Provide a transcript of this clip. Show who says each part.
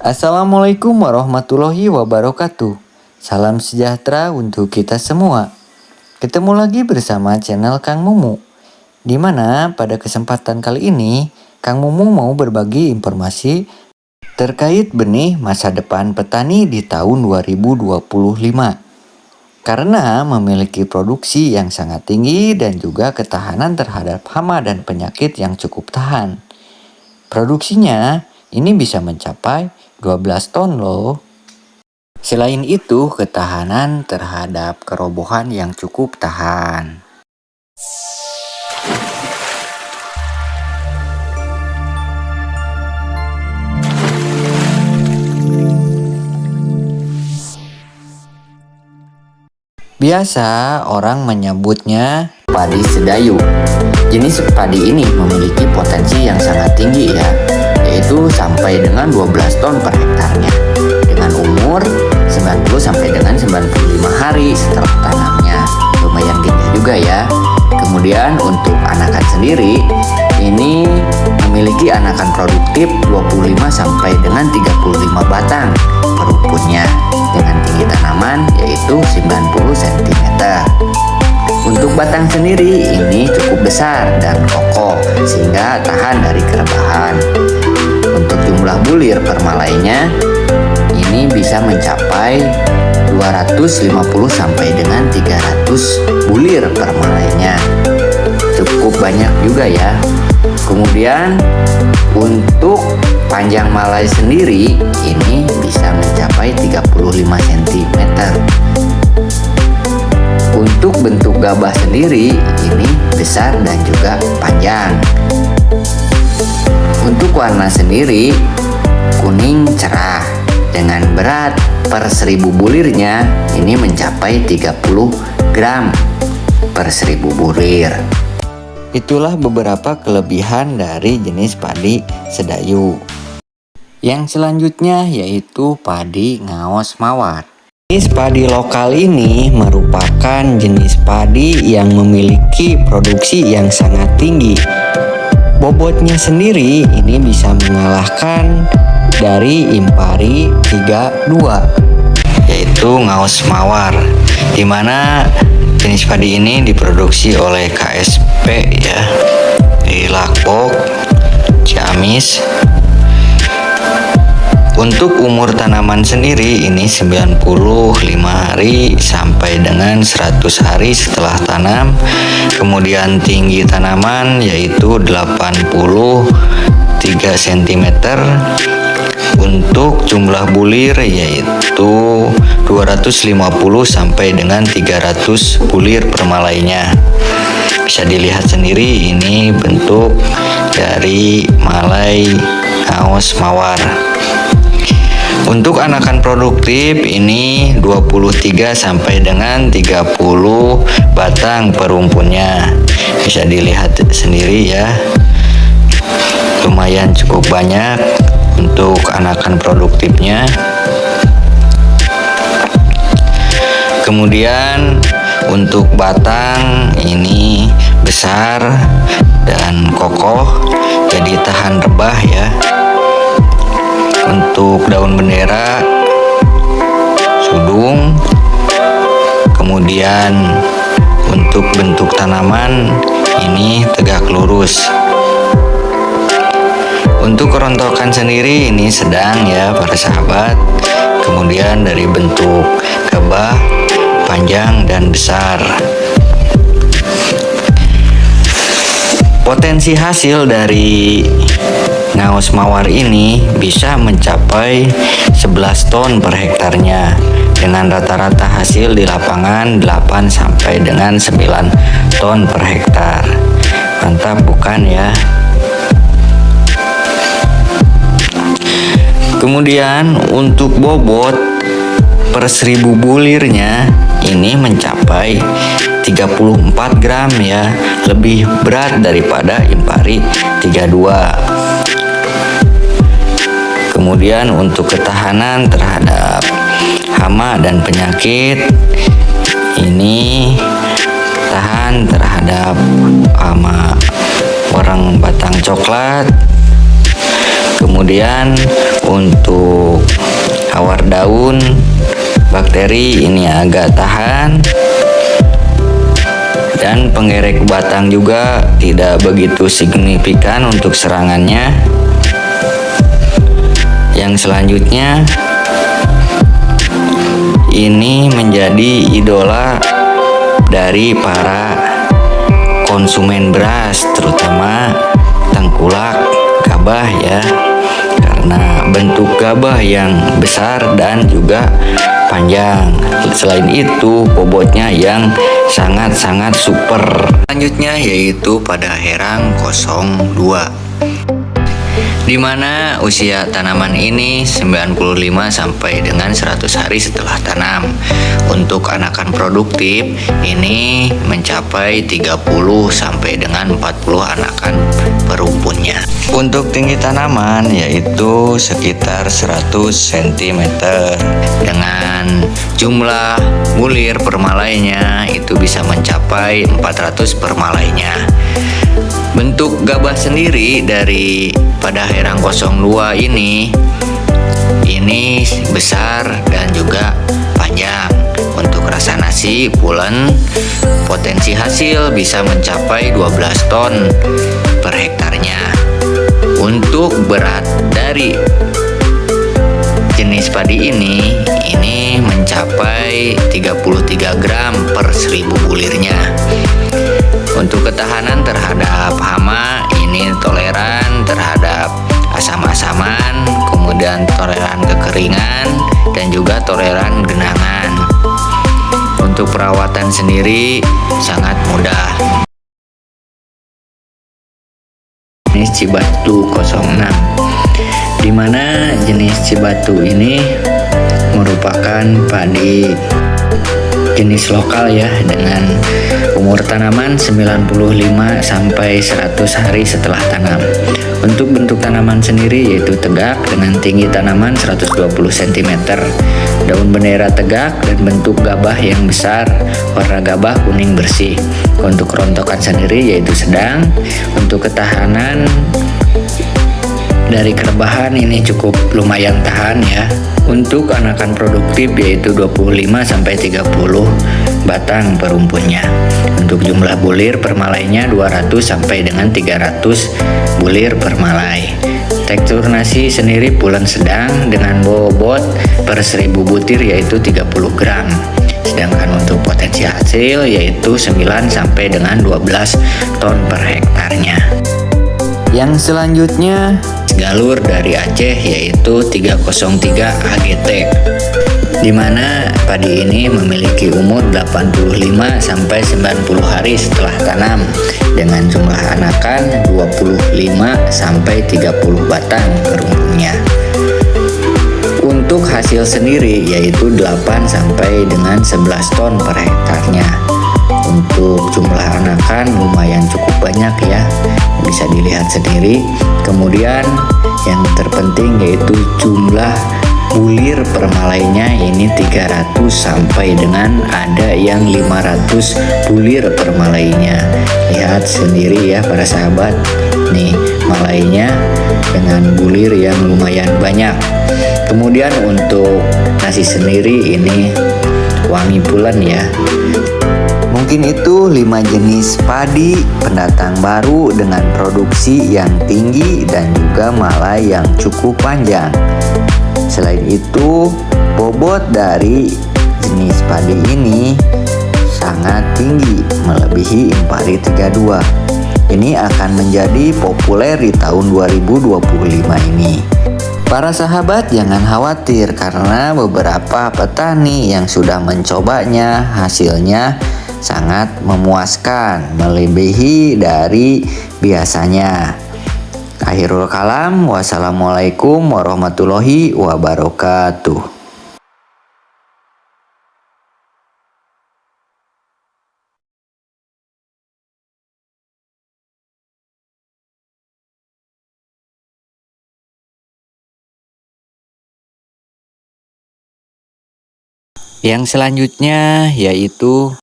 Speaker 1: Assalamualaikum warahmatullahi wabarakatuh. Salam sejahtera untuk kita semua. Ketemu lagi bersama channel Kang Mumu. Di mana pada kesempatan kali ini Kang Mumu mau berbagi informasi terkait benih masa depan petani di tahun 2025 karena memiliki produksi yang sangat tinggi dan juga ketahanan terhadap hama dan penyakit yang cukup tahan. Produksinya ini bisa mencapai 12 ton loh. Selain itu, ketahanan terhadap kerobohan yang cukup tahan. Biasa orang menyebutnya padi sedayu. Jenis padi ini memiliki potensi yang sangat tinggi ya, yaitu sampai dengan 12 ton per hektarnya. Dengan umur 90 sampai dengan 95 hari setelah tanamnya. Lumayan tinggi juga ya. Kemudian untuk anakan sendiri, ini memiliki anakan produktif 25 sampai dengan 35 batang per dengan tinggi tanaman yaitu 90 cm. Untuk batang sendiri ini cukup besar dan kokoh sehingga tahan dari kerebahan. Untuk jumlah bulir per malainya ini bisa mencapai 250 sampai dengan 300 bulir per malainya. Cukup banyak juga ya. Kemudian untuk panjang malai sendiri ini bisa mencapai 35 cm. Untuk bentuk gabah sendiri ini besar dan juga panjang. Untuk warna sendiri kuning cerah dengan berat per 1000 bulirnya ini mencapai 30 gram per 1000 bulir. Itulah beberapa kelebihan dari jenis padi sedayu. Yang selanjutnya yaitu padi ngaos mawar. Jenis padi lokal ini merupakan jenis padi yang memiliki produksi yang sangat tinggi. Bobotnya sendiri ini bisa mengalahkan dari Impari 32 yaitu ngaos mawar di mana Jenis padi ini diproduksi oleh KSP ya di Lakpok, Ciamis. Untuk umur tanaman sendiri ini 95 hari sampai dengan 100 hari setelah tanam. Kemudian tinggi tanaman yaitu 83 cm untuk jumlah bulir yaitu 250 sampai dengan 300 bulir per malainya. Bisa dilihat sendiri ini bentuk dari malai kaos mawar untuk anakan produktif ini 23 sampai dengan 30 batang perumpunnya bisa dilihat sendiri ya. Lumayan cukup banyak untuk anakan produktifnya. Kemudian untuk batang ini besar dan kokoh jadi tahan rebah ya untuk daun bendera sudung kemudian untuk bentuk tanaman ini tegak lurus untuk kerontokan sendiri ini sedang ya para sahabat. Kemudian dari bentuk gabah panjang dan besar. Potensi hasil dari ngaus mawar ini bisa mencapai 11 ton per hektarnya dengan rata-rata hasil di lapangan 8 sampai dengan 9 ton per hektar. Mantap bukan ya? Kemudian untuk bobot per seribu bulirnya ini mencapai 34 gram ya lebih berat daripada impari 32 kemudian untuk ketahanan terhadap hama dan penyakit ini tahan terhadap hama. Orang batang coklat. Kemudian untuk daun bakteri ini agak tahan. Dan penggerek batang juga tidak begitu signifikan untuk serangannya yang selanjutnya ini menjadi idola dari para konsumen beras terutama tengkulak gabah ya karena bentuk gabah yang besar dan juga panjang. Selain itu, bobotnya yang sangat-sangat super. Selanjutnya yaitu pada herang 02 di mana usia tanaman ini 95 sampai dengan 100 hari setelah tanam. Untuk anakan produktif ini mencapai 30 sampai dengan 40 anakan perumpunnya. Untuk tinggi tanaman yaitu sekitar 100 cm dengan jumlah bulir permalainya itu bisa mencapai 400 permalainya. Bentuk gabah sendiri dari pada herang 02 ini ini besar dan juga panjang. Untuk rasa nasi pulen potensi hasil bisa mencapai 12 ton per hektarnya. Untuk berat dari jenis padi ini ini mencapai 33 gram per 1000 bulirnya. Untuk ketahanan terhadap kekeringan dan juga toleran genangan. Untuk perawatan sendiri sangat mudah. Jenis Cibatu 06 di mana jenis Cibatu ini merupakan padi jenis lokal ya dengan Umur tanaman 95 sampai 100 hari setelah tanam. Untuk bentuk tanaman sendiri yaitu tegak dengan tinggi tanaman 120 cm. Daun bendera tegak dan bentuk gabah yang besar, warna gabah kuning bersih. Untuk rontokan sendiri yaitu sedang. Untuk ketahanan dari kerebahan ini cukup lumayan tahan ya. Untuk anakan produktif yaitu 25 sampai 30 batang perumpunnya. Untuk jumlah bulir per malainya 200 sampai dengan 300 bulir per malai. Tekstur nasi sendiri pulen sedang dengan bobot per 1000 butir yaitu 30 gram. Sedangkan untuk potensi hasil yaitu 9 sampai dengan 12 ton per hektarnya. Yang selanjutnya galur dari Aceh yaitu 303 AGT di mana padi ini memiliki umur 85 sampai 90 hari setelah tanam dengan jumlah anakan 25 sampai 30 batang perumpungnya. Untuk hasil sendiri yaitu 8 sampai dengan 11 ton per hektarnya. Untuk jumlah anakan lumayan cukup banyak ya, bisa dilihat sendiri. Kemudian yang terpenting yaitu jumlah bulir permalainya ini 300 sampai dengan ada yang 500 bulir permalainya lihat sendiri ya para sahabat. Nih malainya dengan bulir yang lumayan banyak. Kemudian untuk nasi sendiri ini wangi pulen ya. Mungkin itu 5 jenis padi pendatang baru dengan produksi yang tinggi dan juga malai yang cukup panjang. Selain itu, bobot dari jenis padi ini sangat tinggi, melebihi Impari 32. Ini akan menjadi populer di tahun 2025 ini. Para sahabat jangan khawatir karena beberapa petani yang sudah mencobanya hasilnya sangat memuaskan melebihi dari biasanya. Akhirul kalam, wassalamualaikum warahmatullahi wabarakatuh. Yang selanjutnya yaitu